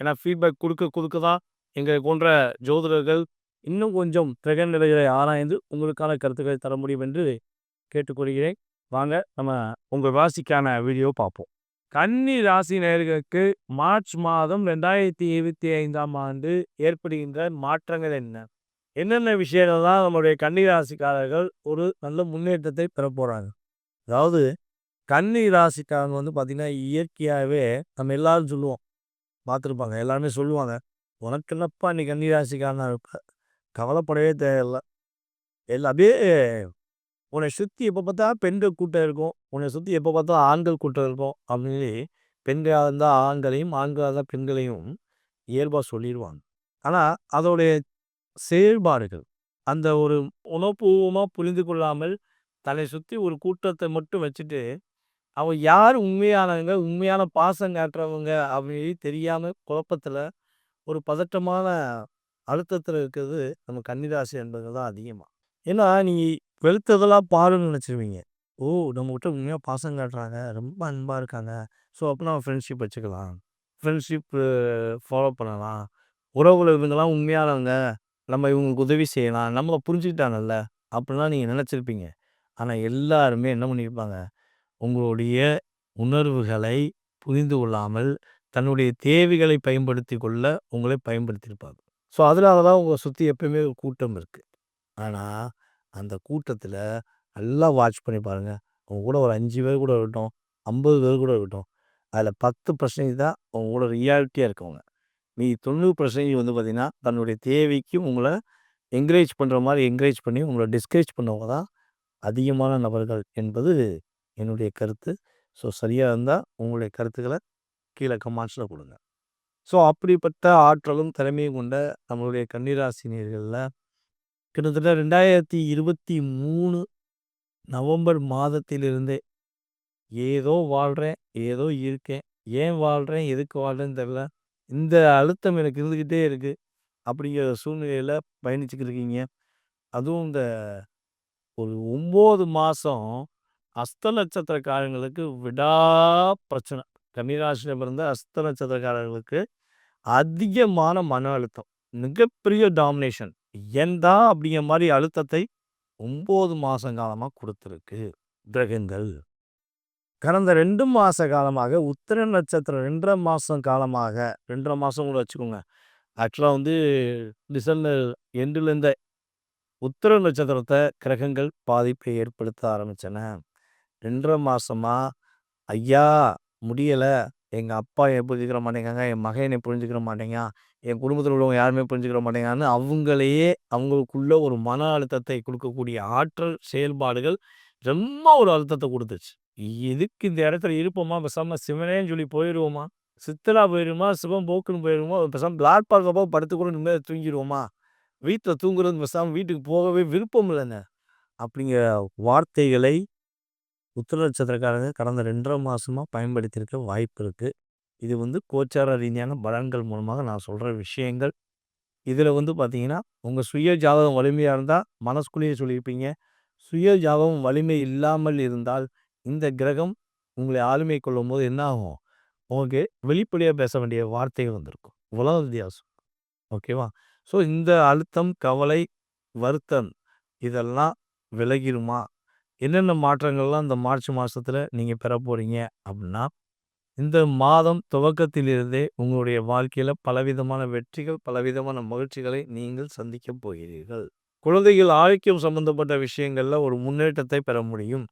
ஏன்னா ஃபீட்பேக் கொடுக்க கொடுக்க தான் எங்கள் போன்ற ஜோதிடர்கள் இன்னும் கொஞ்சம் கிரக நிலைகளை ஆராய்ந்து உங்களுக்கான கருத்துக்களை தர முடியும் என்று கேட்டுக்கொள்கிறேன் வாங்க நம்ம உங்கள் ராசிக்கான வீடியோ பார்ப்போம். கன்னி ராசி நேர்களுக்கு மார்ச் மாதம் ரெண்டாயிரத்தி இருபத்தி ஐந்தாம் ஆண்டு ஏற்படுகின்ற மாற்றங்கள் என்ன? என்னென்ன விஷயங்கள் தான் நம்மளுடைய கன்னி ராசிக்காரர்கள் ஒரு நல்ல முன்னேற்றத்தை பெற போகிறாங்க அதாவது கன்னி ராசிக்காரங்க வந்து பார்த்திங்கன்னா இயற்கையாகவே நம்ம எல்லாரும் சொல்லுவோம் பார்த்துருப்பாங்க எல்லாருமே சொல்லுவாங்க உனக்கு என்னப்பா நீ கன்னிராசிக்காரனாக இருப்ப? கவலைப்படவே தேவையில்லை. எல்லா அப்படியே உன்னை சுற்றி எப்போ பார்த்தா பெண்கள் கூட்டம் இருக்கும். உன்னை சுற்றி எப்போ பார்த்தா ஆண்கள் கூட்டம் இருக்கும். அப்படின்னு பெண்களாக இருந்தால் ஆண்களையும் ஆண்களாக இருந்தால் பெண்களையும் இயல்பாக சொல்லிடுவாங்க ஆனால் அதோடைய செயல்பாடுகள் அந்த ஒரு உணவுபூர்வமாக புரிந்து கொள்ளாமல் தன்னை சுற்றி ஒரு கூட்டத்தை மட்டும் வச்சுட்டு அவன் யார் உண்மையானவங்க உண்மையான பாசம் காட்டுறவங்க அப்படின்னு தெரியாமல் குழப்பத்தில் ஒரு பதட்டமான அழுத்தத்தில் இருக்கிறது நம்ம கன்னிராசி என்பது தான் அதிகமாக ஏன்னா நீ வெளுத்ததெல்லாம் பாருன்னு நினச்சிருவீங்க. ஓ நம்மகிட்ட உண்மையாக பாசம் காட்டுறாங்க ரொம்ப அன்பாக இருக்காங்க. ஸோ அப்போ நம்ம ஃப்ரெண்ட்ஷிப் வச்சுக்கலாம். ஃப்ரெண்ட்ஷிப் ஃபாலோ பண்ணலாம். உறவுல இவங்கெல்லாம் உண்மையானவங்க. நம்ம இவங்களுக்கு உதவி செய்யலாம். நம்மளை புரிஞ்சுக்கிட்டாங்கல்ல அப்படிலாம் நீங்கள் நினச்சிருப்பீங்க. ஆனால் எல்லாருமே என்ன பண்ணியிருப்பாங்க உங்களுடைய உணர்வுகளை புரிந்து கொள்ளாமல் தன்னுடைய தேவைகளை பயன்படுத்தி கொள்ள உங்களை பயன்படுத்தியிருப்பாங்க ஸோ அதனால தான் உங்களை சுற்றி எப்பயுமே ஒரு கூட்டம் இருக்குது ஆனால் அந்த கூட்டத்தில் நல்லா வாட்ச் பண்ணி பாருங்கள் உங்கள் கூட ஒரு அஞ்சு பேர் கூட இருக்கட்டும் ஐம்பது பேர் கூட இருக்கட்டும் அதில் பத்து பர்சன்டேஜ் தான் உங்கள் கூட ரியாலிட்டியாக இருக்கவங்க. நீ தொண்ணூறு பர்சன்டேஜ் வந்து பார்த்திங்கன்னா தன்னுடைய தேவைக்கும் உங்களை என்கரேஜ் பண்ணுற மாதிரி என்கரேஜ் பண்ணி உங்களை டிஸ்கரேஜ் பண்ணவங்க தான் அதிகமான நபர்கள் என்பது என்னுடைய கருத்து. ஸோ சரியாக இருந்தால் உங்களுடைய கருத்துக்களை கீழே கமெண்ட்ஸில் கொடுங்க. ஸோ அப்படிப்பட்ட ஆற்றலும் திறமையும் கொண்ட நம்மளுடைய கன்னிராசினியர்களில் கிட்டத்தட்ட ரெண்டாயிரத்தி இருபத்தி மூணு நவம்பர் மாதத்திலிருந்தே ஏதோ வாழ்கிறேன் ஏதோ இருக்கேன் ஏன் வாழ்கிறேன் எதுக்கு வாழ்கிறேன்னு தெரில. இந்த அழுத்தம் எனக்கு இருந்துக்கிட்டே இருக்குது அப்படிங்கிற சூழ்நிலையில் பயணிச்சுக்கிட்டு இருக்கீங்க. அதுவும் இந்த ஒரு ஒம்பது மாதம் அஸ்த நட்சத்திரக்காரங்களுக்கு விடா பிரச்சனை. கன்னிராசியில் பிறந்த அஸ்த நட்சத்திரக்காரர்களுக்கு அதிகமான மன அழுத்தம். மிகப்பெரிய டாமினேஷன் ஏன்டா அப்படிங்கிற மாதிரி அழுத்தத்தை ஒம்பது மாதம் காலமாக கொடுத்துருக்கு கிரகங்கள். கடந்த ரெண்டு மாத காலமாக உத்திர நட்சத்திரம் ரெண்டரை மாதம் காலமாக ரெண்டரை மாதம் கூட வச்சுக்கோங்க. ஆக்சுவலாக வந்து டிசம்பர் எண்டுலேருந்த உத்திர நட்சத்திரத்தை கிரகங்கள் பாதிப்பை ஏற்படுத்த ஆரம்பித்தன ரெண்டரை மாதமா ஐயா முடியலை. எங்கள் அப்பா என்னை புரிஞ்சுக்கிற மாட்டேங்காங்க என் மகன் என்னை புரிஞ்சுக்கிற மாட்டேங்க என் குடும்பத்தில் உள்ளவங்க யாருமே புரிஞ்சுக்கிற மாட்டேங்கான்னு அவங்களையே அவங்களுக்குள்ள ஒரு மன அழுத்தத்தை கொடுக்கக்கூடிய ஆற்றல் செயல்பாடுகள் ரொம்ப ஒரு அழுத்தத்தை கொடுத்துச்சு. எதுக்கு இந்த இடத்துல இருப்போமா? பேசாமல் சிவனேன்னு சொல்லி போயிடுவோமா சித்தலா போயிடுமா சிவம் போக்குன்னு போயிடுவோமா பேசாமல் பிளாட் பார்க்கப்போ படுத்து கூட நிம்மதியாக தூங்கிடுவோமா வீட்டில் தூங்குறது பேசாமல் வீட்டுக்கு போகவே விருப்பம் இல்லைங்க. அப்படிங்கிற வார்த்தைகளை உத்திர நட்சத்திரக்காரங்க கடந்த ரெண்டரை மாதமாக பயன்படுத்தியிருக்க வாய்ப்பு இருக்குது இது வந்து கோச்சார ரீதியான பலன்கள் மூலமாக நான் சொல்கிற விஷயங்கள். இதில் வந்து பார்த்தீங்கன்னா உங்கள் சுய ஜாதகம் வலிமையாக இருந்தால் மனசுக்குள்ளேயே சொல்லியிருப்பீங்க. சுய ஜாதகம் வலிமை இல்லாமல் இருந்தால் இந்த கிரகம் உங்களை ஆளுமை கொள்ளும் போது என்ன ஆகும்? உங்களுக்கு வெளிப்படையாக பேச வேண்டிய வார்த்தைகள் வந்திருக்கும். உலக வித்தியாசம் ஓகேவா? ஸோ இந்த அழுத்தம் கவலை வருத்தம் இதெல்லாம் விலகிடுமா? என்னென்ன மாற்றங்கள்லாம் இந்த மார்ச் மாதத்தில் நீங்கள் பெற போகிறீங்க அப்படின்னா இந்த மாதம் துவக்கத்திலிருந்தே உங்களுடைய வாழ்க்கையில் பலவிதமான வெற்றிகள் பலவிதமான மகிழ்ச்சிகளை நீங்கள் சந்திக்க போகிறீர்கள். குழந்தைகள் ஆரோக்கியம் சம்மந்தப்பட்ட விஷயங்களில் ஒரு முன்னேற்றத்தை பெற முடியும்.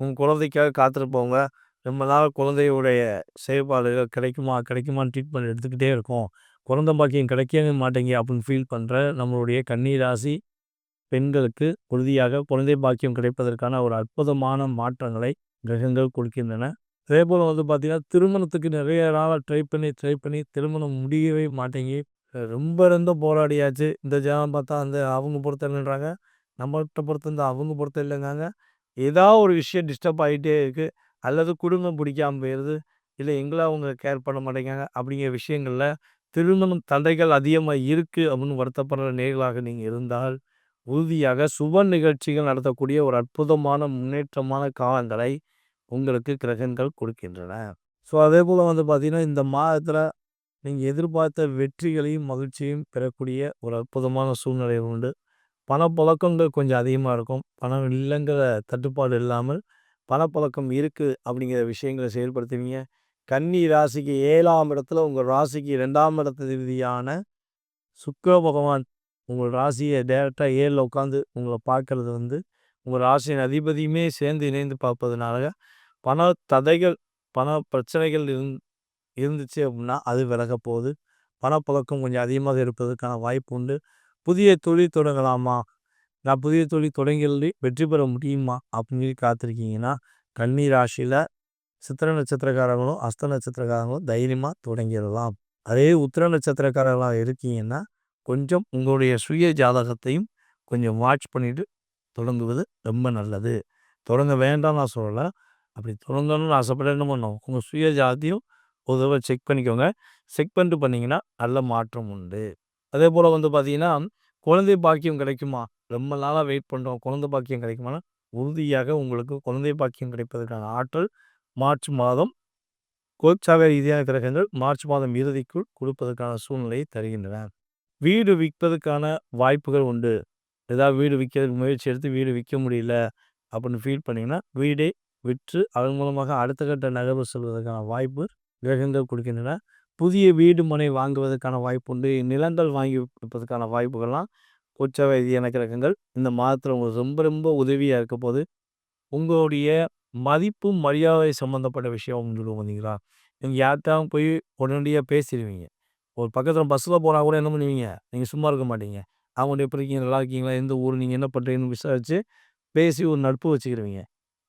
உங்கள் குழந்தைக்காக காத்திருப்பவங்க ரொம்ப நாள் குழந்தையுடைய செயல்பாடுகள் கிடைக்குமா கிடைக்குமான்னு ட்ரீட்மெண்ட் எடுத்துக்கிட்டே இருக்கும். குழந்தை பாக்கியம் கிடைக்கவே மாட்டேங்க அப்படின்னு ஃபீல் பண்ணுற நம்மளுடைய கண்ணீராசி பெண்களுக்கு உறுதியாக குழந்தை பாக்கியம் கிடைப்பதற்கான ஒரு அற்புதமான மாற்றங்களை கிரகங்கள் கொடுக்கின்றன. அதே போல் வந்து பார்த்திங்கன்னா திருமணத்துக்கு நிறைய நாளாக ட்ரை பண்ணி ட்ரை பண்ணி திருமணம் முடியவே மாட்டேங்கி ரொம்ப ரொம்ப போராடியாச்சு. இந்த ஜாதகம் பார்த்தா அந்த அவங்க பொறுத்த இல்லைன்றாங்க நம்மகிட்ட பொறுத்த இந்த அவங்க பொறுத்த இல்லைங்காங்க ஏதாவது ஒரு விஷயம் டிஸ்டர்ப் ஆகிட்டே இருக்குது அல்லது குடும்பம் பிடிக்காமல் போயிடுது இல்லை எங்களை அவங்க கேர் பண்ண மாட்டேங்காங்க அப்படிங்கிற விஷயங்களில் திருமணம் தடைகள் அதிகமாக இருக்குது அப்படின்னு வருத்தப்படுற நேர்களாக நீங்கள் இருந்தால் உறுதியாக சுப நிகழ்ச்சிகள் நடத்தக்கூடிய ஒரு அற்புதமான முன்னேற்றமான காலங்களை உங்களுக்கு கிரகங்கள் கொடுக்கின்றன. ஸோ அதே போல் வந்து பார்த்திங்கன்னா இந்த மாதத்தில் நீங்கள் எதிர்பார்த்த வெற்றிகளையும் மகிழ்ச்சியும் பெறக்கூடிய ஒரு அற்புதமான சூழ்நிலை உண்டு. பணப்பழக்கங்கள் கொஞ்சம் அதிகமாக இருக்கும். பணம் இல்லைங்கிற தட்டுப்பாடு இல்லாமல் பணப்பழக்கம் இருக்குது அப்படிங்கிற விஷயங்களை செயல்படுத்துவீங்க. கன்னி ராசிக்கு ஏழாம் இடத்துல உங்கள் ராசிக்கு ரெண்டாம் இடத்து ரீதியான சுக்கர பகவான் உங்கள் ராசியை டேரெக்டாக ஏழில் உட்காந்து உங்களை பார்க்கறது வந்து உங்கள் ராசியின் அதிபதியுமே சேர்ந்து இணைந்து பார்ப்பதுனால பண ததைகள் பண பிரச்சனைகள் இருந் இருந்துச்சு அப்படின்னா அது விலக போகுது. பணப்பழக்கம் கொஞ்சம் அதிகமாக இருப்பதற்கான வாய்ப்பு உண்டு. புதிய தொழில் தொடங்கலாமா? நான் புதிய தொழில் தொடங்கி வெற்றி பெற முடியுமா? அப்படின்னு சொல்லி காத்திருக்கீங்கன்னா கன்னி ராசியில் சித்திர நட்சத்திரக்காரங்களும் அஸ்த நட்சத்திரக்காரங்களும் தைரியமாக தொடங்கிடலாம். அதே உத்திர நட்சத்திரக்காரர்களாக இருக்கீங்கன்னா கொஞ்சம் உங்களுடைய சுய ஜாதகத்தையும் கொஞ்சம் வாட்ச் பண்ணிவிட்டு தொடங்குவது ரொம்ப நல்லது. தொடங்க வேண்டாம் நான் சொல்லலை. அப்படி தொடங்கணும்னு ஆசைப்பட என்ன பண்ணோம் உங்கள் சுய ஜாதியும் ஒரு தடவை செக் பண்ணிக்கோங்க. செக் பண்ணிட்டு பண்ணிங்கன்னா நல்ல மாற்றம் உண்டு. அதே போல் வந்து பார்த்தீங்கன்னா குழந்தை பாக்கியம் கிடைக்குமா? ரொம்ப நாளாக வெயிட் பண்ணுறோம் குழந்தை பாக்கியம் கிடைக்குமானா? உறுதியாக உங்களுக்கு குழந்தை பாக்கியம் கிடைப்பதற்கான ஆற்றல் மார்ச் மாதம் கோச்சாக ரீதியான கிரகங்கள் மார்ச் மாதம் இறுதிக்குள் கொடுப்பதற்கான சூழ்நிலையை தருகின்றன. வீடு விற்பதுக்கான வாய்ப்புகள் உண்டு. ஏதாவது வீடு விற்கிறதுக்கு முயற்சி எடுத்து வீடு விற்க முடியல அப்படின்னு ஃபீல் பண்ணிங்கன்னா வீடே விற்று அதன் மூலமாக அடுத்த கட்ட நகர்வு செல்வதற்கான வாய்ப்பு கிரகங்கள் கொடுக்கின்றன. புதிய வீடு மனை வாங்குவதற்கான வாய்ப்பு உண்டு. நிலங்கள் வாங்கி விற்பதற்கான வாய்ப்புகள்லாம் உச்ச வைத்தியான கிரகங்கள் இந்த மாதத்தில் உங்களுக்கு ரொம்ப ரொம்ப உதவியாக இருக்க போது உங்களுடைய மதிப்பு மரியாதை சம்மந்தப்பட்ட விஷயம் சொல்லுவோம் வந்தீங்களா? நீங்கள் யார்கிட்ட போய் உடனடியாக பேசிடுவீங்க. ஒரு பக்கத்தில் பஸ்ஸில் போனால் கூட என்ன பண்ணுவீங்க? நீங்கள் சும்மா இருக்க மாட்டீங்க. அவங்கள்ட்ட எப்படி இருக்கீங்க? நல்லா இருக்கீங்களா? எந்த ஊர்? நீங்கள் என்ன பண்ணுறீங்கன்னு விசாரித்து பேசி ஒரு நட்பு வச்சுக்கிருவீங்க.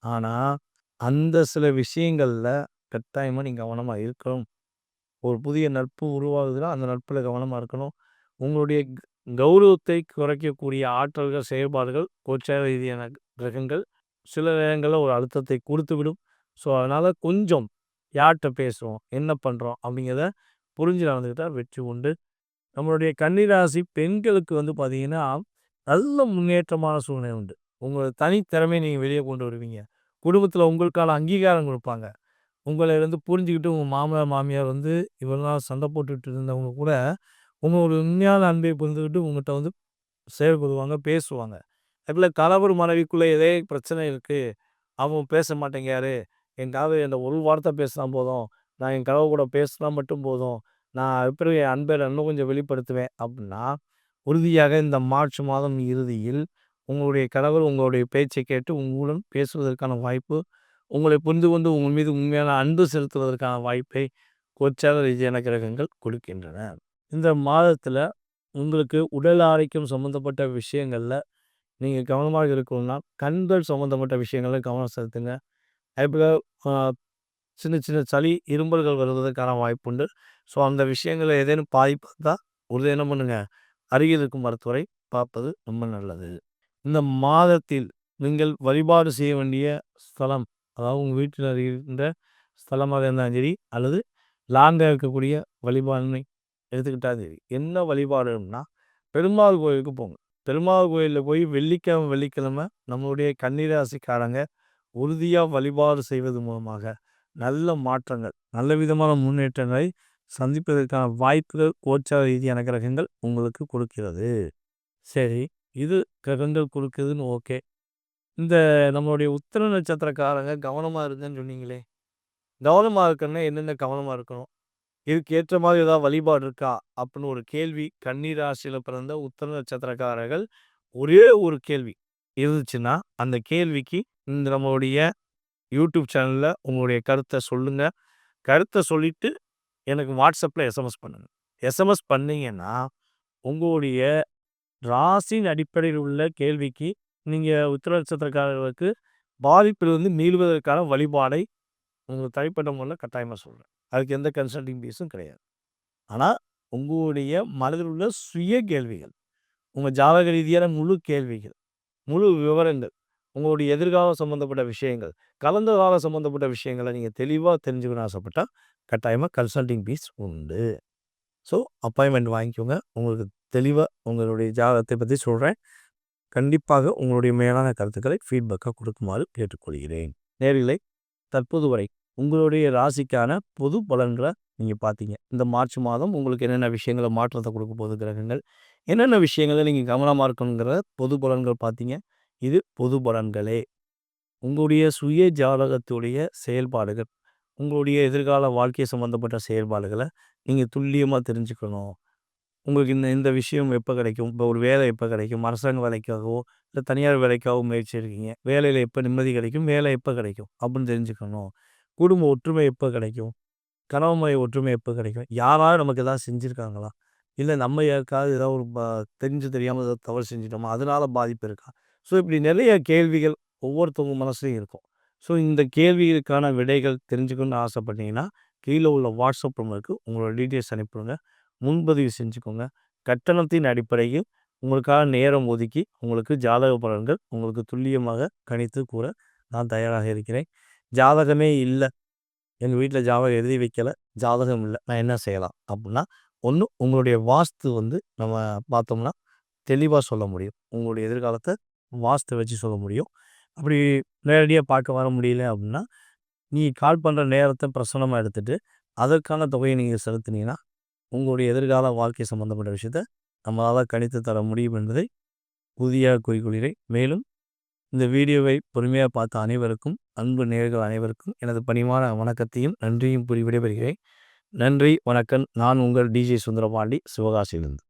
ஆனால் அந்த சில விஷயங்களில் கட்டாயமாக நீங்கள் கவனமாக இருக்கணும். ஒரு புதிய நட்பு உருவாகுதுன்னா அந்த நட்பில் கவனமாக இருக்கணும். உங்களுடைய கௌரவத்தை குறைக்கக்கூடிய ஆற்றல்கள் செயல்பாடுகள் கோச்சார ரீதியான கிரகங்கள் சில நேரங்களில் ஒரு அழுத்தத்தை கொடுத்து விடும் ஸோ அதனால் கொஞ்சம் யார்கிட்ட பேசுகிறோம் என்ன பண்ணுறோம் அப்படிங்கிறத புரிஞ்சு நடந்துக்கிட்டால் வெற்றி உண்டு. நம்மளுடைய கன்னிராசி பெண்களுக்கு வந்து பார்த்தீங்கன்னா நல்ல முன்னேற்றமான சூழ்நிலை உண்டு. உங்களோட தனித்திறமையை நீங்கள் வெளியே கொண்டு வருவீங்க. குடும்பத்தில் உங்களுக்கான அங்கீகாரம் கொடுப்பாங்க. உங்களை வந்து புரிஞ்சுக்கிட்டு உங்கள் மாமனார் மாமியார் வந்து இவ்வளோ நாள் சண்டை போட்டுக்கிட்டு இருந்தவங்க கூட உங்களோட உண்மையான அன்பை புரிந்துக்கிட்டு உங்கள்கிட்ட வந்து செயல்படுவாங்க பேசுவாங்க. அதுபோல் கணவர் மனைவிக்குள்ளே எதே பிரச்சனை இருக்குது அவன் பேச மாட்டேங்காரு எங்காவது இந்த ஒரு வார்த்தை பேசினா போதும். நான் என் கனவு கூட பேசினா மட்டும் போதும். நான் எப்படி என் அன்பை இன்னும் கொஞ்சம் வெளிப்படுத்துவேன் அப்படின்னா உறுதியாக இந்த மார்ச் மாதம் இறுதியில் உங்களுடைய கணவர் உங்களுடைய பேச்சை கேட்டு உங்களுடன் பேசுவதற்கான வாய்ப்பு உங்களை புரிந்து கொண்டு உங்கள் மீது உண்மையான அன்பு செலுத்துவதற்கான வாய்ப்பை கோச்சார ரீதியான கிரகங்கள் கொடுக்கின்றன. இந்த மாதத்தில் உங்களுக்கு உடல் ஆரோக்கியம் சம்மந்தப்பட்ட விஷயங்களில் நீங்கள் கவனமாக இருக்கணும்னா கண்கள் சம்மந்தப்பட்ட விஷயங்களில் கவனம் செலுத்துங்க. அதுபோல் சின்ன சின்ன சளி இரும்பல்கள் வருவதற்கான வாய்ப்புண்டு. ஸோ அந்த விஷயங்களை ஏதேனும் பாதிப்பதா உறுதி ஒரு என்ன பண்ணுங்க. அருகில் இருக்கும் மருத்துவரை பார்ப்பது ரொம்ப நல்லது. இந்த மாதத்தில் நீங்கள் வழிபாடு செய்ய வேண்டிய ஸ்தலம் அதாவது உங்கள் வீட்டில் இருக்கின்ற ஸ்தலமாக இருந்தாலும் சரி அல்லது லாண்டாக இருக்கக்கூடிய வழிபாடுனை எடுத்துக்கிட்டாலும் சரி என்ன வழிபாடுன்னா பெருமாள் கோயிலுக்கு போங்க. பெருமாள் கோயிலில் போய் வெள்ளிக்கிழமை வெள்ளிக்கிழமை நம்மளுடைய கன்னிராசிக்காரங்க உறுதியாக வழிபாடு செய்வது மூலமாக நல்ல மாற்றங்கள் நல்ல விதமான முன்னேற்றங்களை சந்திப்பதற்கான வாய்ப்புகள் கோச்சார ரீதியான கிரகங்கள் உங்களுக்கு கொடுக்கிறது. சரி இது கிரகங்கள் கொடுக்குதுன்னு ஓகே. இந்த நம்மளுடைய உத்தர நட்சத்திரக்காரங்க கவனமாக இருக்குன்னு சொன்னீங்களே. கவனமாக இருக்கணும்னா என்னென்ன கவனமாக இருக்கணும்? இதுக்கு ஏற்ற மாதிரி ஏதாவது வழிபாடு இருக்கா? அப்படின்னு ஒரு கேள்வி. கண்ணீர் ராசியில் பிறந்த உத்தர நட்சத்திரக்காரர்கள் ஒரே ஒரு கேள்வி இருந்துச்சுன்னா அந்த கேள்விக்கு இந்த நம்மளுடைய யூடியூப் சேனலில் உங்களுடைய கருத்தை சொல்லுங்கள் கருத்தை சொல்லிவிட்டு எனக்கு வாட்ஸ்அப்பில் எஸ்எம்எஸ் பண்ணுங்கள் எஸ்எம்எஸ் பண்ணீங்கன்னா உங்களுடைய ராசியின் அடிப்படையில் உள்ள கேள்விக்கு நீங்கள் உத்திர நட்சத்திரக்காரர்களுக்கு பாதிப்பிலிருந்து மீள்வதற்கான வழிபாடை உங்கள் தனிப்பட்ட முறையில் கட்டாயமாக சொல்கிறேன் அதுக்கு எந்த கன்சல்டிங் ஃபீஸும் கிடையாது. ஆனால் உங்களுடைய மனதில் உள்ள சுய கேள்விகள் உங்கள் ஜாதக ரீதியான முழு கேள்விகள் முழு விவரங்கள் உங்களுடைய எதிர்காலம் சம்மந்தப்பட்ட விஷயங்கள் கலந்த காலம் சம்மந்தப்பட்ட விஷயங்களை நீங்கள் தெளிவாக தெரிஞ்சுக்கணும் ஆசைப்பட்டால் கட்டாயமாக கன்சல்டிங் ஃபீஸ் உண்டு. ஸோ அப்பாயின்மெண்ட் வாங்கிக்கோங்க. உங்களுக்கு தெளிவாக உங்களுடைய ஜாதகத்தை பற்றி சொல்கிறேன் கண்டிப்பாக உங்களுடைய மேலான கருத்துக்களை ஃபீட்பேக்காக கொடுக்குமாறு கேட்டுக்கொள்கிறேன். நேர்களை தற்போது வரை உங்களுடைய ராசிக்கான பொது பலன்களை நீங்கள் பார்த்தீங்க. இந்த மார்ச் மாதம் உங்களுக்கு என்னென்ன விஷயங்களை மாற்றத்தை கொடுக்க போகுது கிரகங்கள் என்னென்ன விஷயங்களை நீங்கள் கவனமாக இருக்கணுங்கிற பொது பலன்கள் பார்த்தீங்க. இது பொது பலன்களே. உங்களுடைய சுய ஜாதகத்துடைய செயல்பாடுகள் உங்களுடைய எதிர்கால வாழ்க்கை சம்மந்தப்பட்ட செயல்பாடுகளை நீங்கள் துல்லியமாக தெரிஞ்சுக்கணும். உங்களுக்கு இந்த இந்த விஷயம் எப்போ கிடைக்கும்? இப்போ ஒரு வேலை எப்போ கிடைக்கும்? அரசாங்க வேலைக்காகவோ இல்லை தனியார் வேலைக்காகவோ முயற்சி இருக்கீங்க வேலையில் எப்போ நிம்மதி கிடைக்கும்? வேலை எப்போ கிடைக்கும்? அப்படின்னு தெரிஞ்சுக்கணும். குடும்ப ஒற்றுமை எப்போ கிடைக்கும்? கணவன்முறை ஒற்றுமை எப்போ கிடைக்கும்? யாராவது நமக்கு எதாவது செஞ்சுருக்காங்களா? இல்லை நம்ம யாருக்காவது ஏதாவது ஒரு தெரிஞ்சு தெரியாமல் ஏதாவது தவறு செஞ்சிட்டோமா? அதனால பாதிப்பு இருக்கா? ஸோ இப்படி நிறைய கேள்விகள் ஒவ்வொருத்தவங்க மனசுலையும் இருக்கும். ஸோ இந்த கேள்விகளுக்கான விடைகள் தெரிஞ்சுக்கணும்னு ஆசைப்பட்டீங்கன்னா கீழே உள்ள வாட்ஸ்அப் நம்பருக்கு உங்களோட டீட்டெயில்ஸ் அனுப்பிடுங்க முன்பதிவு செஞ்சுக்கோங்க. கட்டணத்தின் அடிப்படையில் உங்களுக்காக நேரம் ஒதுக்கி உங்களுக்கு ஜாதக பலன்கள் உங்களுக்கு துல்லியமாக கணித்து கூற நான் தயாராக இருக்கிறேன். ஜாதகமே இல்லை. எங்கள் வீட்டில் ஜாதகம் எழுதி வைக்கலை. ஜாதகம் இல்லை. நான் என்ன செய்யலாம்? அப்படின்னா ஒன்று உங்களுடைய வாஸ்து வந்து நம்ம பார்த்தோம்னா தெளிவாக சொல்ல முடியும். உங்களுடைய எதிர்காலத்தை வாஸ்து வச்சு சொல்ல முடியும். அப்படி நேரடியாக பார்க்க வர முடியல அப்படின்னா நீ கால் பண்ணுற நேரத்தை பிரசனமாக எடுத்துகிட்டு அதற்கான தொகையை நீங்கள் செலுத்தினீங்கன்னா உங்களுடைய எதிர்கால வாழ்க்கை சம்பந்தப்பட்ட விஷயத்த நம்மளால் கணித்து தர முடியும் என்பதை உறுதியாக கூறிக்கொள்கிறேன். மேலும் இந்த வீடியோவை பொறுமையாக பார்த்த அனைவருக்கும் அன்பு நேர்கள் அனைவருக்கும் எனது பணிவான வணக்கத்தையும் நன்றியும் புரிவிடைபெறுகிறேன் நன்றி வணக்கம். நான் உங்கள் டிஜே சுந்தரபாண்டி சிவகாசியிலிருந்து.